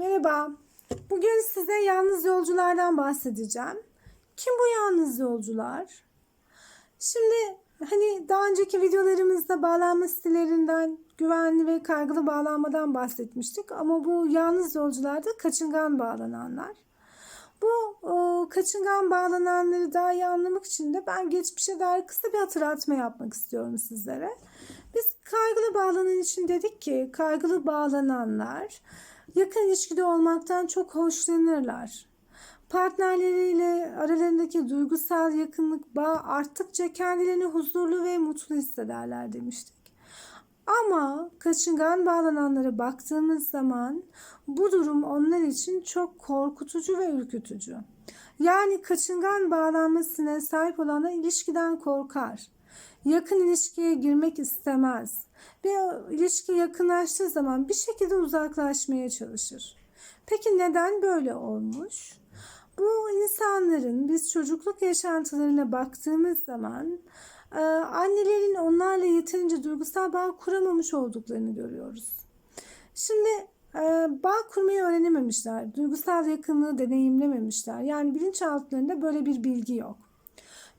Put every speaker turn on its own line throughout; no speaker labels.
Merhaba. Bugün size yalnız yolculardan bahsedeceğim. Kim bu yalnız yolcular? Şimdi hani daha önceki videolarımızda bağlanma sitelerinden güvenli ve kaygılı bağlanmadan bahsetmiştik ama bu yalnız yolcularda kaçıngan bağlananlar. Bu o, kaçıngan bağlananları daha iyi anlamak için de ben geçmişe dair kısa bir hatırlatma yapmak istiyorum sizlere. Kaygılı bağlanan için dedik ki kaygılı bağlananlar yakın ilişkide olmaktan çok hoşlanırlar. Partnerleriyle aralarındaki duygusal yakınlık bağ arttıkça kendilerini huzurlu ve mutlu hissederler demiştik. Ama kaçıngan bağlananlara baktığımız zaman bu durum onlar için çok korkutucu ve ürkütücü. Yani kaçıngan bağlanmasına sahip olanlar ilişkiden korkar. Yakın ilişkiye girmek istemez. O ilişki yakınlaştığı zaman bir şekilde uzaklaşmaya çalışır. Peki neden böyle olmuş? Bu insanların biz çocukluk yaşantılarına baktığımız zaman e, annelerin onlarla yeterince duygusal bağ kuramamış olduklarını görüyoruz. Şimdi e, bağ kurmayı öğrenememişler, duygusal yakınlığı deneyimlememişler. Yani bilinçaltlarında böyle bir bilgi yok.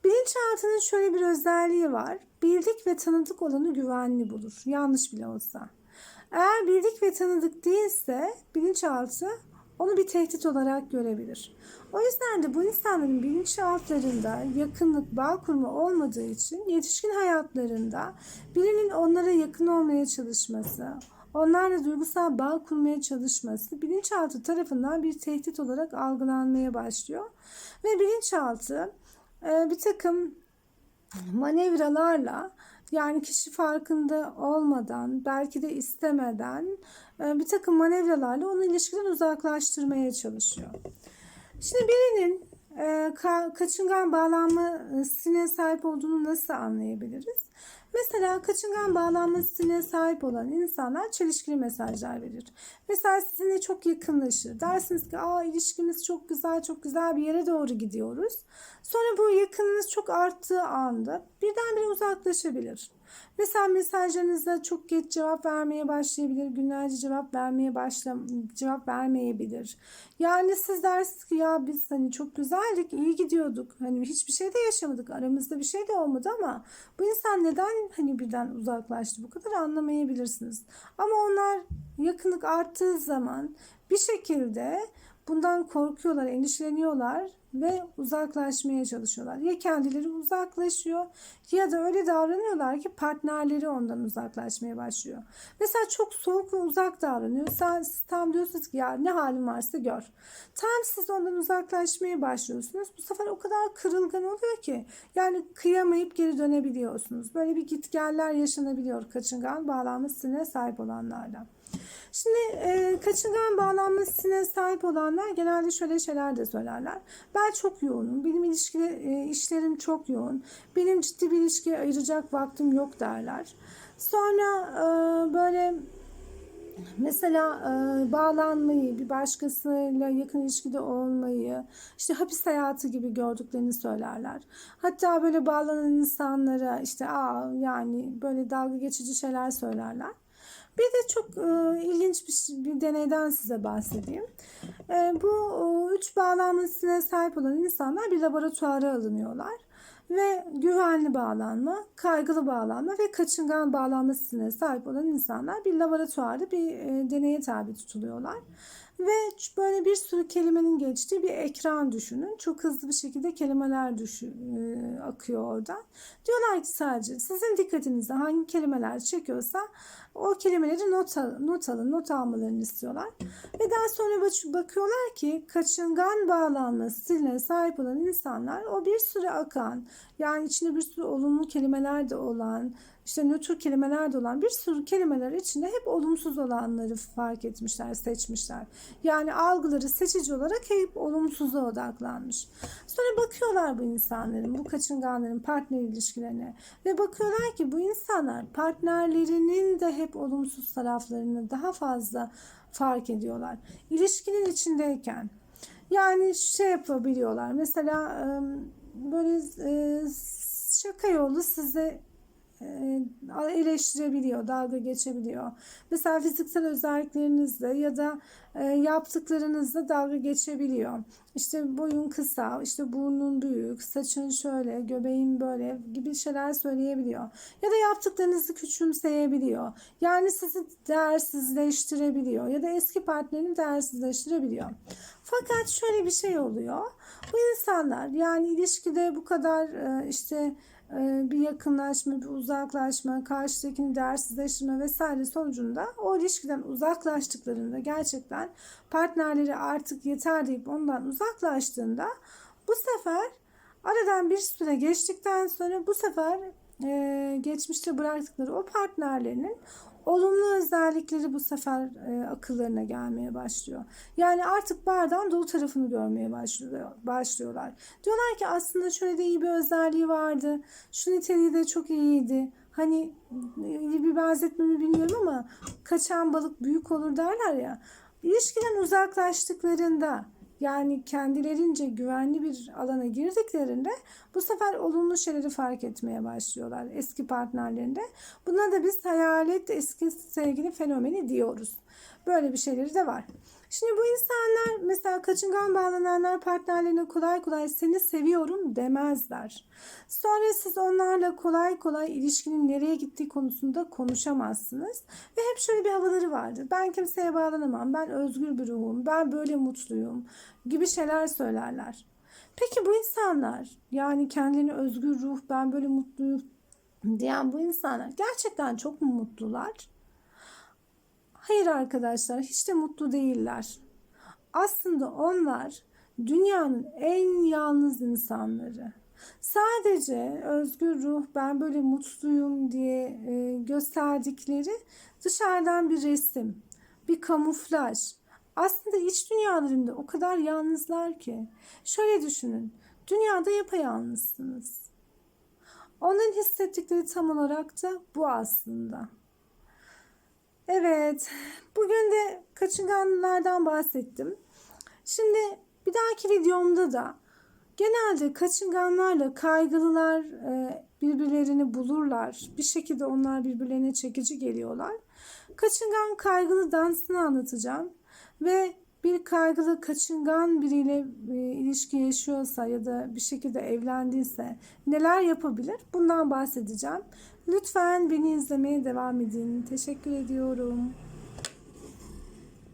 Bilinçaltının şöyle bir özelliği var. Bildik ve tanıdık olanı güvenli bulur. Yanlış bile olsa. Eğer bildik ve tanıdık değilse bilinçaltı onu bir tehdit olarak görebilir. O yüzden de bu insanların bilinçaltlarında yakınlık, bağ kurma olmadığı için yetişkin hayatlarında birinin onlara yakın olmaya çalışması, onlarla duygusal bağ kurmaya çalışması bilinçaltı tarafından bir tehdit olarak algılanmaya başlıyor. Ve bilinçaltı bir takım manevralarla yani kişi farkında olmadan belki de istemeden e, bir takım manevralarla onu ilişkiden uzaklaştırmaya çalışıyor. Şimdi birinin e, ka- kaçıngan bağlanmasına sahip olduğunu nasıl anlayabiliriz? Mesela kaçıngan bağlanmasına sahip olan insanlar çelişkili mesajlar verir. Mesela sizinle çok yakınlaşır. Dersiniz ki Aa, ilişkimiz çok güzel, çok güzel bir yere doğru gidiyoruz. Sonra bu yakınınız çok arttığı anda birdenbire uzaklaşabilir. Mesela mesajlarınıza çok geç cevap vermeye başlayabilir. Günlerce cevap vermeye başla cevap vermeyebilir. Yani siz dersiniz ki ya biz hani çok güzeldik, iyi gidiyorduk. Hani hiçbir şey de yaşamadık. Aramızda bir şey de olmadı ama bu insan neden hani birden uzaklaştı bu kadar anlamayabilirsiniz. Ama onlar yakınlık arttığı zaman bir şekilde bundan korkuyorlar, endişeleniyorlar ve uzaklaşmaya çalışıyorlar. Ya kendileri uzaklaşıyor ya da öyle davranıyorlar ki partnerleri ondan uzaklaşmaya başlıyor. Mesela çok soğuk ve uzak davranıyor. Sen tam diyorsunuz ki ya ne halin varsa gör. Tam siz ondan uzaklaşmaya başlıyorsunuz. Bu sefer o kadar kırılgan oluyor ki yani kıyamayıp geri dönebiliyorsunuz. Böyle bir gitgeller yaşanabiliyor kaçıngan bağlanmasına sahip olanlarla. Şimdi e, kaçıngan bağlanmasına sahip olanlar genelde şöyle şeyler de söylerler. Ben çok yoğunum. Benim ilişki, e, işlerim çok yoğun. Benim ciddi bir ilişkiye ayıracak vaktim yok derler. Sonra e, böyle Mesela e, bağlanmayı, bir başkasıyla yakın ilişkide olmayı, işte hapis hayatı gibi gördüklerini söylerler. Hatta böyle bağlanan insanlara işte aa yani böyle dalga geçici şeyler söylerler. Bir de çok e, ilginç bir, bir deneyden size bahsedeyim. E, bu e, üç bağlanmasına sahip olan insanlar bir laboratuvara alınıyorlar ve güvenli bağlanma, kaygılı bağlanma ve kaçıngan bağlanmasına sahip olan insanlar bir laboratuvarda bir e, deneye tabi tutuluyorlar. Ve böyle bir sürü kelimenin geçtiği bir ekran düşünün. Çok hızlı bir şekilde kelimeler düşün, e, akıyor oradan. Diyorlar ki sadece sizin dikkatinize hangi kelimeler çekiyorsa o kelimeleri not, al, not alın, not almalarını istiyorlar. Ve daha sonra bak- bakıyorlar ki kaçıngan bağlanmasıyla sahip olan insanlar o bir süre akan yani içinde bir sürü olumlu kelimeler de olan işte nötr kelimeler de olan bir sürü kelimeler içinde hep olumsuz olanları fark etmişler, seçmişler. Yani algıları seçici olarak hep olumsuza odaklanmış. Sonra bakıyorlar bu insanların, bu kaçınganların partner ilişkilerine ve bakıyorlar ki bu insanlar partnerlerinin de hep olumsuz taraflarını daha fazla fark ediyorlar. İlişkinin içindeyken yani şey yapabiliyorlar. Mesela böyle şaka yolu size eleştirebiliyor, dalga geçebiliyor. Mesela fiziksel özelliklerinizle ya da yaptıklarınızla dalga geçebiliyor. İşte boyun kısa, işte burnun büyük, saçın şöyle, göbeğin böyle gibi şeyler söyleyebiliyor. Ya da yaptıklarınızı küçümseyebiliyor. Yani sizi değersizleştirebiliyor ya da eski partnerini değersizleştirebiliyor. Fakat şöyle bir şey oluyor. Bu insanlar yani ilişkide bu kadar e, işte e, bir yakınlaşma, bir uzaklaşma, karşıdakini değersizleştirme vesaire sonucunda o ilişkiden uzaklaştıklarında gerçekten partnerleri artık yeter deyip ondan uzaklaştığında bu sefer aradan bir süre geçtikten sonra bu sefer e, geçmişte bıraktıkları o partnerlerinin olumlu özellikleri bu sefer e, akıllarına gelmeye başlıyor. Yani artık bardağın dolu tarafını görmeye başlıyor, başlıyorlar. Diyorlar ki aslında şöyle de iyi bir özelliği vardı. Şu niteliği de çok iyiydi. Hani iyi bir benzetmemi bilmiyorum ama kaçan balık büyük olur derler ya. İlişkiden uzaklaştıklarında yani kendilerince güvenli bir alana girdiklerinde bu sefer olumlu şeyleri fark etmeye başlıyorlar eski partnerlerinde. Buna da biz hayalet eski sevgili fenomeni diyoruz. Böyle bir şeyleri de var. Şimdi bu insanlar mesela kaçıngan bağlananlar partnerlerine kolay kolay seni seviyorum demezler. Sonra siz onlarla kolay kolay ilişkinin nereye gittiği konusunda konuşamazsınız. Ve hep şöyle bir havaları vardır. Ben kimseye bağlanamam. Ben özgür bir ruhum. Ben böyle mutluyum gibi şeyler söylerler. Peki bu insanlar yani kendilerini özgür ruh ben böyle mutluyum diyen bu insanlar gerçekten çok mu mutlular? Hayır arkadaşlar hiç de mutlu değiller. Aslında onlar dünyanın en yalnız insanları. Sadece özgür ruh ben böyle mutluyum diye e, gösterdikleri dışarıdan bir resim, bir kamuflaj. Aslında iç dünyalarında o kadar yalnızlar ki. Şöyle düşünün. Dünyada yapayalnızsınız. Onların hissettikleri tam olarak da bu aslında. Evet, bugün de kaçınganlardan bahsettim. Şimdi bir dahaki videomda da genelde kaçınganlarla kaygılılar e, birbirlerini bulurlar. Bir şekilde onlar birbirlerine çekici geliyorlar. Kaçıngan kaygılı dansını anlatacağım ve bir kaygılı kaçıngan biriyle e, ilişki yaşıyorsa ya da bir şekilde evlendiyse neler yapabilir? Bundan bahsedeceğim. Lütfen beni izlemeye devam edin. Teşekkür ediyorum.